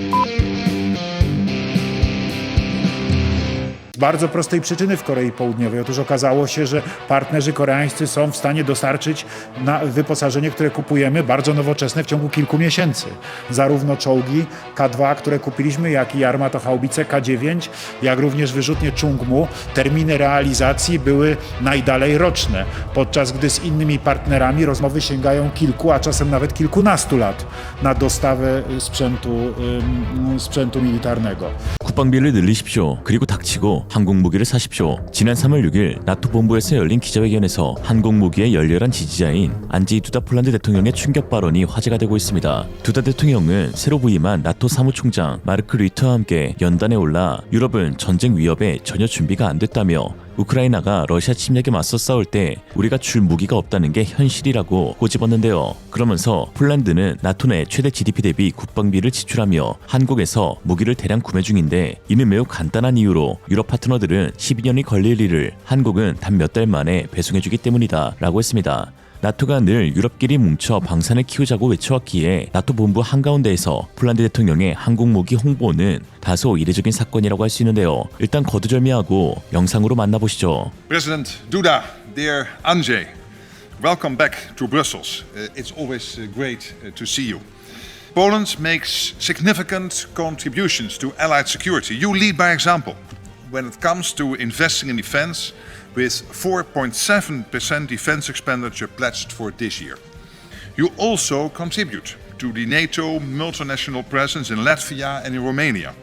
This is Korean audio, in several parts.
Thank you. bardzo prostej przyczyny w Korei Południowej. Otóż okazało się, że partnerzy koreańscy są w stanie dostarczyć na wyposażenie, które kupujemy, bardzo nowoczesne w ciągu kilku miesięcy. Zarówno czołgi K2, które kupiliśmy, jak i armatochaubice K9, jak również wyrzutnie Chungmu. Terminy realizacji były najdalej roczne, podczas gdy z innymi partnerami rozmowy sięgają kilku, a czasem nawet kilkunastu lat na dostawę y, sprzętu, ym, sprzętu militarnego. 국방비를 늘리십시오. 그리고 닥치고 한국 무기를 사십시오. 지난 3월 6일 나토 본부에서 열린 기자회견에서 한국 무기의 열렬한 지지자인 안제이 두다 폴란드 대통령의 충격 발언이 화제가 되고 있습니다. 두다 대통령은 새로 부임한 나토 사무총장 마르크 류터와 함께 연단에 올라 유럽은 전쟁 위협에 전혀 준비가 안 됐다며 우크라이나가 러시아 침략에 맞서 싸울 때 우리가 줄 무기가 없다는 게 현실이라고 꼬집었는데요. 그러면서 폴란드는 나토 내 최대 GDP 대비 국방비를 지출하며 한국에서 무기를 대량 구매 중인데 이는 매우 간단한 이유로 유럽 파트너들은 12년이 걸릴 일을 한국은 단 몇 달 만에 배송해주기 때문이다 라고 했습니다. 나토가 늘 유럽끼리 뭉쳐 방산을 키우자고 외쳐왔기에 나토 본부 한가운데에서 폴란드 대통령의 한국 무기 홍보는 다소 이례적인 사건이라고 할 수 있는데요. 일단 거두절미하고 영상으로 만나보시죠. President Duda, dear Andrzej, welcome back to Brussels. Uh, it's always uh, great uh, to see you. Poland makes significant contributions to Allied security. You lead by example when it comes to investing in defense, with 4.7% defense expenditure pledged for this year. You also contribute to the NATO multinational presence in Latvia and in Romania.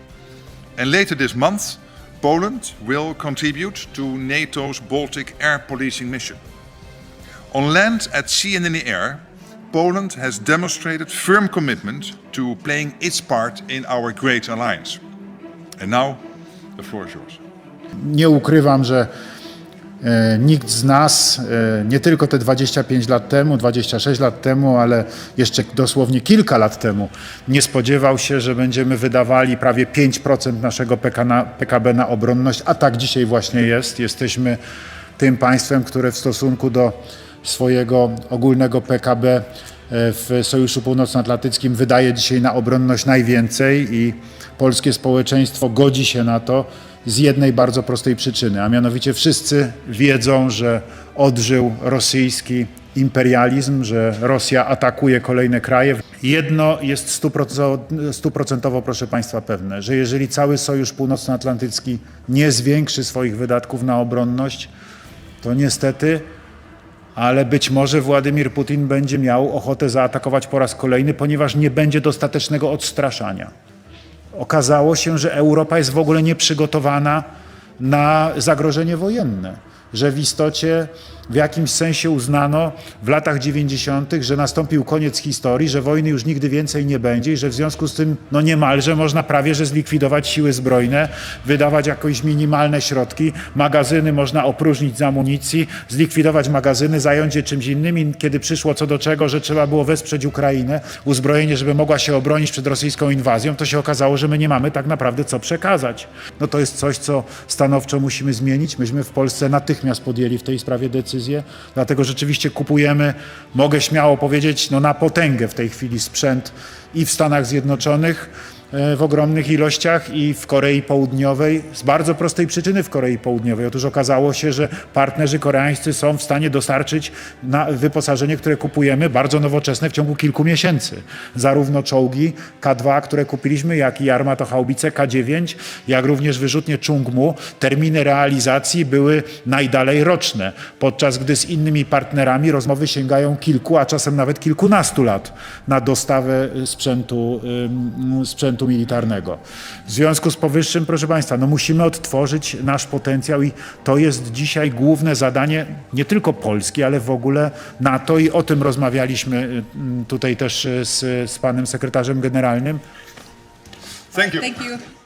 And later this month, Poland will contribute to NATO's Baltic air policing mission. On land, at sea, and in the air, Poland has demonstrated firm commitment to playing its part in our great alliance. And now, the floor is yours. Nie ukrywam, że nikt z nas, e, nie tylko te 25 lat temu, 26 lat temu, ale jeszcze dosłownie kilka lat temu, nie spodziewał się, że będziemy wydawali prawie 5% naszego PK na, PKB na obronność, a tak dzisiaj właśnie jest. Jesteśmy tym państwem, które w stosunku do swojego ogólnego PKB e, w Sojuszu Północnoatlantyckim wydaje dzisiaj na obronność najwięcej i polskie społeczeństwo godzi się na to z jednej bardzo prostej przyczyny, a mianowicie wszyscy wiedzą, że odżył rosyjski imperializm, że Rosja atakuje kolejne kraje. Jedno jest stuprocentowo, proszę Państwa, pewne, że jeżeli cały Sojusz Północnoatlantycki nie zwiększy swoich wydatków na obronność, to niestety ale być może Władimir Putin będzie miał ochotę zaatakować po raz kolejny, ponieważ nie będzie dostatecznego odstraszania. Okazało się, że Europa jest w ogóle nieprzygotowana na zagrożenie wojenne, że w istocie w jakimś sensie uznano w latach 90., że nastąpił koniec historii, że wojny już nigdy więcej nie będzie i że w związku z tym no niemalże można prawie że zlikwidować siły zbrojne, wydawać jakieś minimalne środki, magazyny można opróżnić z amunicji, zlikwidować magazyny, zająć je czymś innym kiedy przyszło co do czego, że trzeba było wesprzeć Ukrainę, uzbrojenie, żeby mogła się obronić przed rosyjską inwazją, to się okazało, że my nie mamy tak naprawdę co przekazać. No to jest coś, co stanowczo musimy zmienić. Myśmy w Polsce natychmiast podjęli w tej sprawie decyzję, dlatego rzeczywiście kupujemy, mogę śmiało powiedzieć, no na potęgę w tej chwili sprzęt i w Stanach Zjednoczonych w ogromnych ilościach i w Korei Południowej z bardzo prostej przyczyny w Korei Południowej. Otóż okazało się, że partnerzy koreańscy są w stanie dostarczyć na wyposażenie, które kupujemy, bardzo nowoczesne w ciągu kilku miesięcy. Zarówno czołgi K2, które kupiliśmy, jak i armatochaubice K9, jak również wyrzutnie Chungmu. Terminy realizacji były najdalej roczne, podczas gdy z innymi partnerami rozmowy sięgają kilku, a czasem nawet kilkunastu lat na dostawę sprzętu, ym, sprzętu militarnego. W związku z powyższym, proszę Państwa, no musimy odtworzyć nasz potencjał i to jest dzisiaj główne zadanie nie tylko Polski, ale w ogóle NATO i o tym rozmawialiśmy y, tutaj też y, z, z panem sekretarzem generalnym. Thank you. Thank you.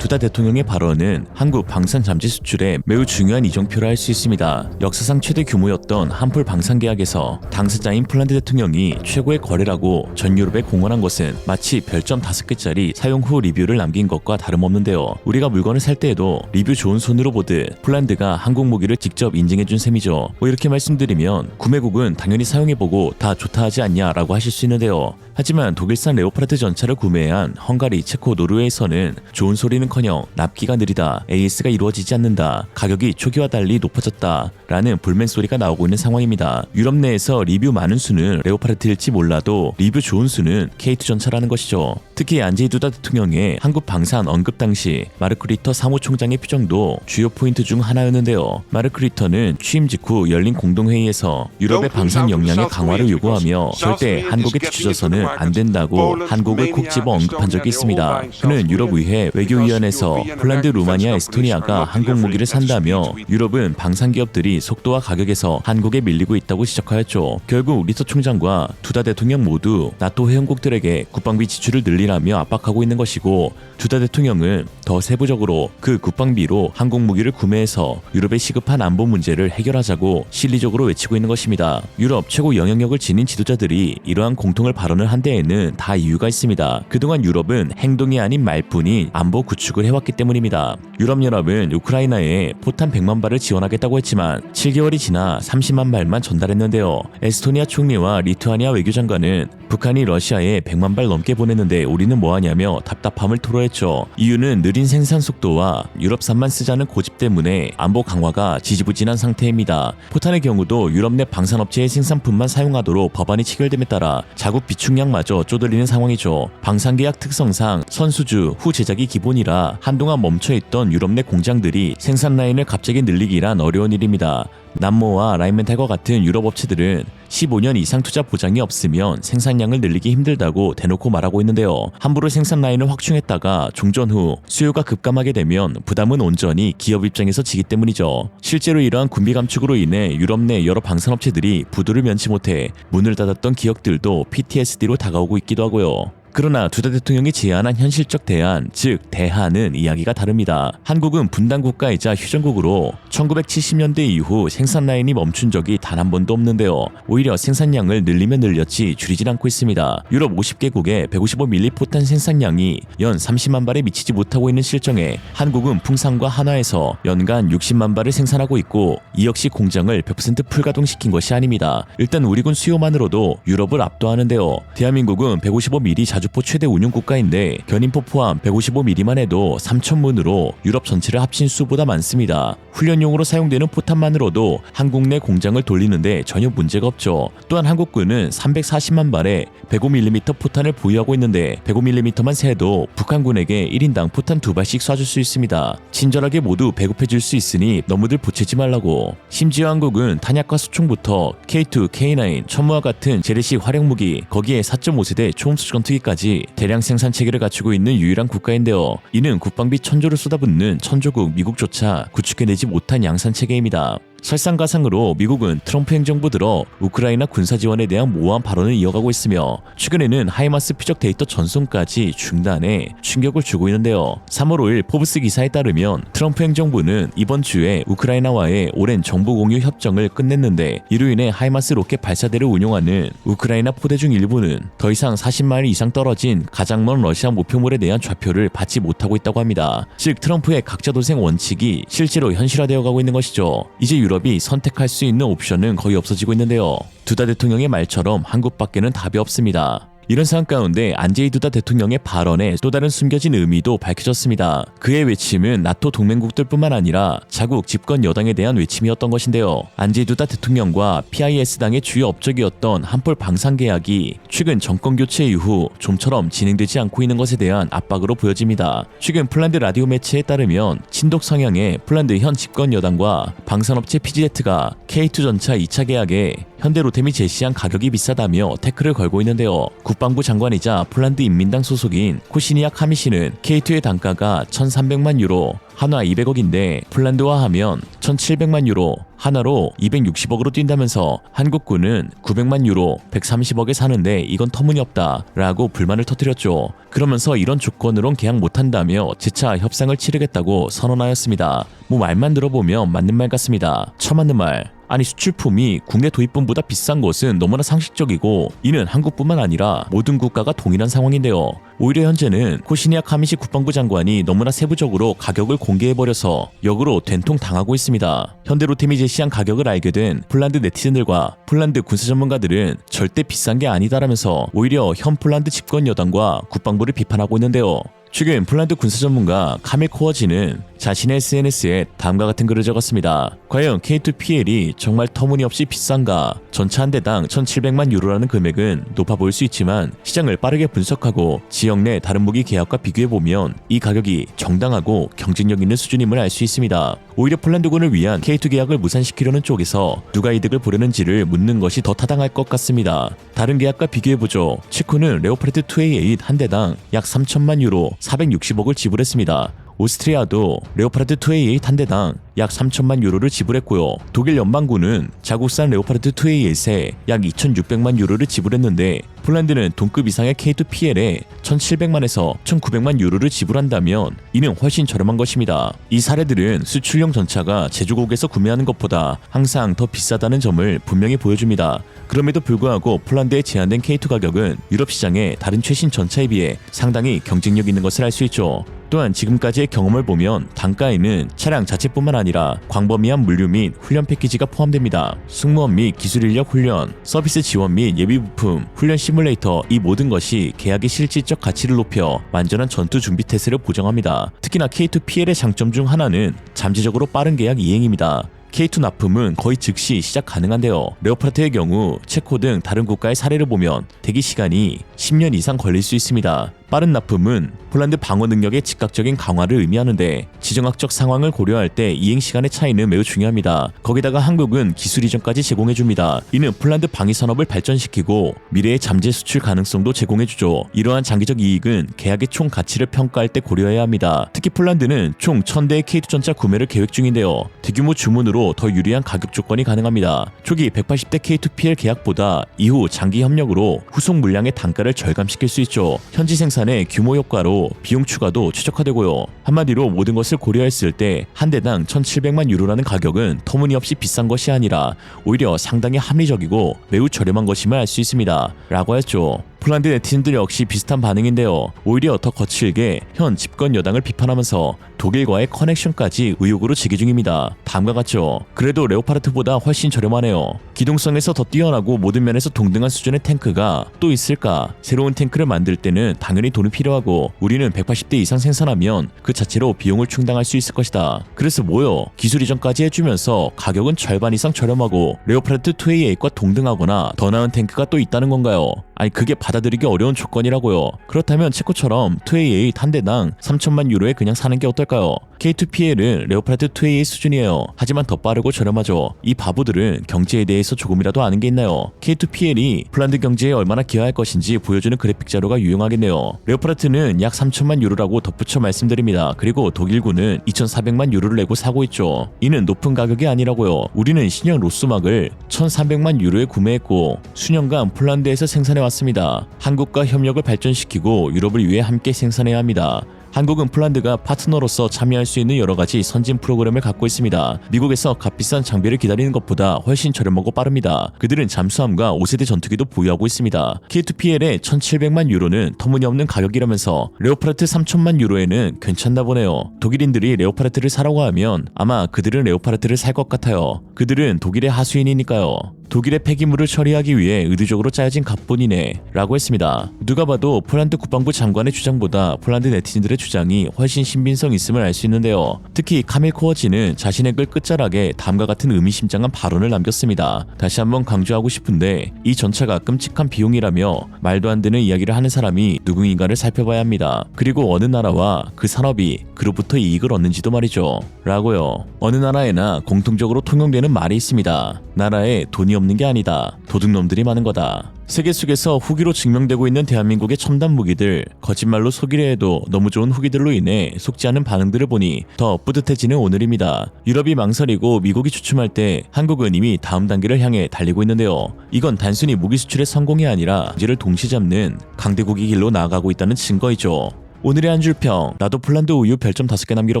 두다 대통령의 발언은 한국 방산 잠재 수출에 매우 중요한 이정표라 할 수 있습니다. 역사상 최대 규모였던 한풀 방산 계약에서 당사자인 폴란드 대통령이 최고의 거래라고 전 유럽에 공언한 것은 마치 별점 5개짜리 사용 후 리뷰를 남긴 것과 다름없는데요. 우리가 물건을 살 때에도 리뷰 좋은 손으로 보듯 폴란드가 한국 무기를 직접 인증해준 셈이죠. 뭐 이렇게 말씀드리면 구매국은 당연히 사용해보고 다 좋다 하지 않냐라고 하실 수 있는데요. 하지만 독일산 레오파르트 전차를 구매한 헝가리, 체코, 노르웨이에서는 좋은 소리는커녕 납기가 느리다, AS가 이루어지지 않는다, 가격이 초기와 달리 높아졌다 라는 불멘 소리가 나오고 있는 상황입니다. 유럽 내에서 리뷰 많은 수는 레오파르트일지 몰라도 리뷰 좋은 수는 K2 전차라는 것이죠. 특히 안제이 두다 대통령의 한국 방산 언급 당시 마르크 리터 사무총장의 표정도 주요 포인트 중 하나였는데요. 마르크 리터는 취임 직후 열린 공동회의에서 유럽의 방산 역량의 강화를 요구하며 절대 한국에 뒤쳐져서는 안 된다고 한국을 콕 집어 언급한 적이 있습니다. 그는 유럽의회 외교위원회에서 폴란드, 루마니아, 에스토니아가 한국 무기를 산다며 유럽은 방산 기업들이 속도와 가격에서 한국에 밀리고 있다고 지적하였죠. 결국 리터 총장과 두다 대통령 모두 나토 회원국들에게 국방비 지출을 늘리라며 압박하고 있는 것이고 두다 대통령은 더 세부적으로 그 국방비로 한국 무기를 구매해서 유럽에 시급한 안보 문제를 해결하자고 실리적으로 외치고 있는 것입니다. 유럽 최고 영향력을 지닌 지도자들이 이러한 공통을 발언을 한 데에는 다 이유가 있습니다. 그동안 유럽은 행동이 아닌 말뿐인 안보 구축을 해왔기 때문입니다. 유럽연합은 우크라이나에 포탄 100만 발을 지원하겠다고 했지만 7개월이 지나 30만 발만 전달했는데요. 에스토니아 총리와 리투아니아 외교장관은 북한이 러시아에 100만 발 넘게 보냈는데 우리는 뭐하냐며 답답함을 토로했죠. 이유는 느린 생산 속도와 유럽산만 쓰자는 고집 때문에 안보 강화가 지지부진한 상태입니다. 포탄의 경우도 유럽 내 방산업체의 생산품만 사용하도록 법안이 체결됨에 따라 자국 비축량 마저 쪼들리는 상황이죠. 방산계약 특성상 선수주 후 제작이 기본이라 한동안 멈춰있던 유럽 내 공장들이 생산 라인을 갑자기 늘리기란 어려운 일입니다. 남모와 라인멘탈과 같은 유럽 업체들은 15년 이상 투자 보장이 없으면 생산량을 늘리기 힘들다고 대놓고 말하고 있는데요. 함부로 생산 라인을 확충했다가 종전 후 수요가 급감하게 되면 부담은 온전히 기업 입장에서 지기 때문이죠. 실제로 이러한 군비 감축으로 인해 유럽 내 여러 방산업체들이 부도를 면치 못해 문을 닫았던 기업들도 PTSD로 다가오고 있기도 하고요. 그러나 두다 대통령이 제안한 현실적 대안, 즉 대안은 이야기가 다릅니다. 한국은 분단 국가이자 휴전국으로 1970년대 이후 생산 라인이 멈춘 적이 단 한 번도 없는데요. 오히려 생산량을 늘리면 늘렸지 줄이진 않고 있습니다. 유럽 50개국의 155mm 포탄 생산량이 연 30만 발에 미치지 못하고 있는 실정에 한국은 풍산과 한화에서 연간 60만 발을 생산하고 있고 이 역시 공장을 100% 풀가동시킨 것이 아닙니다. 일단 우리군 수요만으로도 유럽을 압도하는데요. 대한민국은 155mm 자주 포 최대 운용 국가인데 견인포 포함 155mm만 해도 3,000문으로 유럽 전체를 합친 수보다 많습니다. 훈련용으로 사용되는 포탄만으로도 한국 내 공장을 돌리는데 전혀 문제가 없죠. 또한 한국군은 340만 발의 105mm 포탄을 보유하고 있는데 105mm만 세도 북한군에게 1인당 포탄 두 발씩 쏴줄 수 있습니다. 친절하게 모두 배급해줄 수 있으니 너무들 보채지 말라고. 심지어 한국은 탄약과 수총부터 K2, K9, 천무와 같은 재래식 활용 무기, 거기에 4.5세대 초음속 전투기 까지 대량 생산 체계를 갖추고 있는 유일한 국가인데요. 이는 국방비 천조를 쏟아붓는 천조국 미국조차 구축해내지 못한 양산 체계입니다. 설상가상으로 미국은 트럼프 행정부 들어 우크라이나 군사 지원에 대한 모호한 발언을 이어가고 있으며 최근에는 하이마스 피적 데이터 전송까지 중단해 충격을 주고 있는데요. 3월 5일 포브스 기사에 따르면 트럼프 행정부는 이번 주에 우크라이나와의 오랜 정보 공유 협정을 끝냈는데 이로 인해 하이마스 로켓 발사대를 운용하는 우크라이나 포대 중 일부는 더 이상 40마일 이상 떨어진 가장 먼 러시아 목표물에 대한 좌표를 받지 못하고 있다고 합니다. 즉 트럼프의 각자 도생 원칙이 실제로 현실화되어 가고 있는 것이죠. 이제 유럽 이 선택할 수 있는 옵션은 거의 없어지고 있는데요. 두다 대통령의 말처럼 한국 밖에는 답이 없습니다. 이런 상황 가운데 안제이 두다 대통령의 발언에 또 다른 숨겨진 의미도 밝혀졌습니다. 그의 외침은 나토 동맹국들뿐만 아니라 자국 집권 여당에 대한 외침이었던 것인데요. 안제이 두다 대통령과 PIS당의 주요 업적이었던 한폴 방산 계약이 최근 정권 교체 이후 좀처럼 진행되지 않고 있는 것에 대한 압박으로 보여집니다. 최근 폴란드 라디오 매체에 따르면 친독 성향의 폴란드 현 집권 여당과 방산업체 PGZ가 K2 전차 2차 계약에 현대로템이 제시한 가격이 비싸다며 태클을 걸고 있는데요. 국방부 장관이자 폴란드 인민당 소속인 코시니악 하미시는 K2의 단가가 1,300만 유로, 한화 200억인데 폴란드화 하면 1,700만 유로, 하나로 260억으로 뛴다면서 한국군은 900만 유로, 130억에 사는데 이건 터무니없다 라고 불만을 터뜨렸죠. 그러면서 이런 조건으론 계약 못한다며 재차 협상을 치르겠다고 선언하였습니다. 뭐 말만 들어보면 맞는 말 같습니다. 처맞는 말. 아니 수출품이 국내 도입분보다 비싼 것은 너무나 상식적이고 이는 한국뿐만 아니라 모든 국가가 동일한 상황인데요. 오히려 현재는 코시니아 카미시 국방부 장관이 너무나 세부적으로 가격을 공개해버려서 역으로 된통 당하고 있습니다. 현대로템이 제시한 가격을 알게 된 폴란드 네티즌들과 폴란드 군사 전문가들은 절대 비싼 게 아니다라면서 오히려 현 폴란드 집권 여당과 국방부를 비판하고 있는데요. 최근 폴란드 군사 전문가 카밀 코어지는 자신의 SNS에 다음과 같은 글을 적었습니다. 과연 K2PL이 정말 터무니없이 비싼가? 전차 한 대당 1,700만 유로라는 금액은 높아 보일 수 있지만 시장을 빠르게 분석하고 지역 내 다른 무기 계약과 비교해 보면 이 가격이 정당하고 경쟁력 있는 수준임을 알 수 있습니다. 오히려 폴란드군을 위한 K2 계약을 무산시키려는 쪽에서 누가 이득을 보려는지를 묻는 것이 더 타당할 것 같습니다. 다른 계약과 비교해 보죠. 체코는 레오파르트 2A8 한 대당 약 3천만 유로 460억을 지불했습니다. 오스트리아도 레오파르트 2A8 한 대당 약 3천만 유로를 지불했고요. 독일 연방군은 자국산 레오파르트 2A8에 약 2,600만 유로를 지불했는데 폴란드는 동급 이상의 K2PL에 1,700만에서 1,900만 유로를 지불한다면 이는 훨씬 저렴한 것입니다. 이 사례들은 수출용 전차가 제조국에서 구매하는 것보다 항상 더 비싸다는 점을 분명히 보여줍니다. 그럼에도 불구하고 폴란드에 제한된 K2 가격은 유럽 시장의 다른 최신 전차에 비해 상당히 경쟁력 있는 것을 알 수 있죠. 또한 지금까지의 경험을 보면 단가에는 차량 자체뿐만 아니라 광범위한 물류 및 훈련 패키지가 포함됩니다. 승무원 및 기술 인력 훈련, 서비스 지원 및 예비 부품, 훈련 시뮬레이터 이 모든 것이 계약의 실질적 가치를 높여 완전한 전투 준비 태세를 보장합니다. 특히나 K2PL의 장점 중 하나는 잠재적으로 빠른 계약 이행입니다. K2 납품은 거의 즉시 시작 가능한데요. 레오파르트의 경우 체코 등 다른 국가의 사례를 보면 대기 시간이 10년 이상 걸릴 수 있습니다. 빠른 납품은 폴란드 방어 능력의 즉각적인 강화를 의미하는데 지정학적 상황을 고려할 때 이행 시간의 차이는 매우 중요합니다. 거기다가 한국은 기술 이전까지 제공해 줍니다. 이는 폴란드 방위 산업을 발전시키고 미래의 잠재 수출 가능성도 제공해 주죠. 이러한 장기적 이익은 계약의 총 가치를 평가할 때 고려해야 합니다. 특히 폴란드는 총 1000대의 K2 전차 구매를 계획 중인데요. 대규모 주문으로 더 유리한 가격 조건이 가능합니다. 초기 180대 K2PL 계약보다 이후 장기 협력으로 후속 물량의 단가를 절감시킬 수 있죠. 현지 생산의 규모 효과로 비용 추가도 최적화되고요. 한마디로 모든 것을 고려했을 때 한 대당 1,700만 유로라는 가격은 터무니없이 비싼 것이 아니라 오히려 상당히 합리적이고 매우 저렴한 것임을 알 수 있습니다. 라고 했죠. 폴란드 네티즌들 역시 비슷한 반응인데요. 오히려 더 거칠게 현 집권 여당을 비판하면서 독일과의 커넥션까지 의혹으로 제기 중입니다. 다음과 같죠. 그래도 레오파르트보다 훨씬 저렴하네요. 기동성에서 더 뛰어나고 모든 면에서 동등한 수준의 탱크가 또 있을까? 새로운 탱크를 만들 때는 당연히 돈이 필요하고 우리는 180대 이상 생산하면 그 자체로 비용을 충당할 수 있을 것이다. 그래서 뭐요? 기술 이전까지 해주면서 가격은 절반 이상 저렴하고 레오파르트 2A8과 동등하거나 더 나은 탱크가 또 있다는 건가요? 아니 그게 받아들이기 어려운 조건이라고요. 그렇다면 체코처럼 2A8 한 대당 3천만 유로에 그냥 사는 게 어떨까요? K2PL은 레오파르트 2A8 수준이에요. 하지만 더 빠르고 저렴하죠. 이 바보들은 경제에 대해 서 조금이라도 아는 게 있나요? K2PL이 폴란드 경제에 얼마나 기여할 것인지 보여주는 그래픽 자료가 유용하겠네요. 레오파르트는 약 3천만 유로라고 덧붙여 말씀드립니다. 그리고 독일군은 2,400만 유로를 내고 사고 있죠. 이는 높은 가격이 아니라고요. 우리는 신형 로스막을 1,300만 유로에 구매했고 수년간 폴란드에서 생산해 왔습니다. 한국과 협력을 발전시키고 유럽을 위해 함께 생산해야 합니다. 한국은 폴란드가 파트너로서 참여할 수 있는 여러 가지 선진 프로그램을 갖고 있습니다. 미국에서 값비싼 장비를 기다리는 것보다 훨씬 저렴하고 빠릅니다. 그들은 잠수함과 5세대 전투기도 보유하고 있습니다. K2PL의 1,700만 유로는 터무니없는 가격이라면서 레오파르트 3천만 유로에는 괜찮나 보네요. 독일인들이 레오파르트를 사라고 하면 아마 그들은 레오파르트를 살 것 같아요. 그들은 독일의 하수인이니까요. 독일의 폐기물을 처리하기 위해 의도적으로 짜여진 갑본이네 라고 했습니다. 누가 봐도 폴란드 국방부 장관의 주장보다 폴란드 네티즌들의 주장이 훨씬 신빙성 있음을 알 수 있는데요. 특히 카밀 코어지는 자신의 글 끝자락에 다음과 같은 의미심장한 발언을 남겼습니다. 다시 한번 강조하고 싶은데 이 전차가 끔찍한 비용이라며 말도 안 되는 이야기를 하는 사람이 누구인가를 살펴봐야 합니다. 그리고 어느 나라와 그 산업이 그로부터 이익을 얻는지도 말이죠. 라고요. 어느 나라에나 공통적으로 통용되는 말이 있습니다. 나라에 돈이 없는 게 아니다. 도둑놈들이 많은 거다. 세계 속에서 후기로 증명되고 있는 대한민국의 첨단 무기들, 거짓말로 속이려 해도 너무 좋은 후기들로 인해 속지 않은 반응들을 보니 더 뿌듯해지는 오늘입니다. 유럽이 망설이고 미국이 주춤할 때 한국은 이미 다음 단계를 향해 달리고 있는데요. 이건 단순히 무기 수출의 성공이 아니라 문제를 동시 잡는 강대국의 길로 나아가고 있다는 증거이죠. 오늘의 한 줄평 나도 폴란드 우유 별점 5개 남기러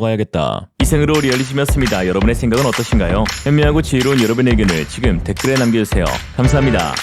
가야겠다. 이생으로 리얼리즘이었습니다. 여러분의 생각은 어떠신가요? 현명하고 지혜로운 여러분의 의견을 지금 댓글에 남겨주세요. 감사합니다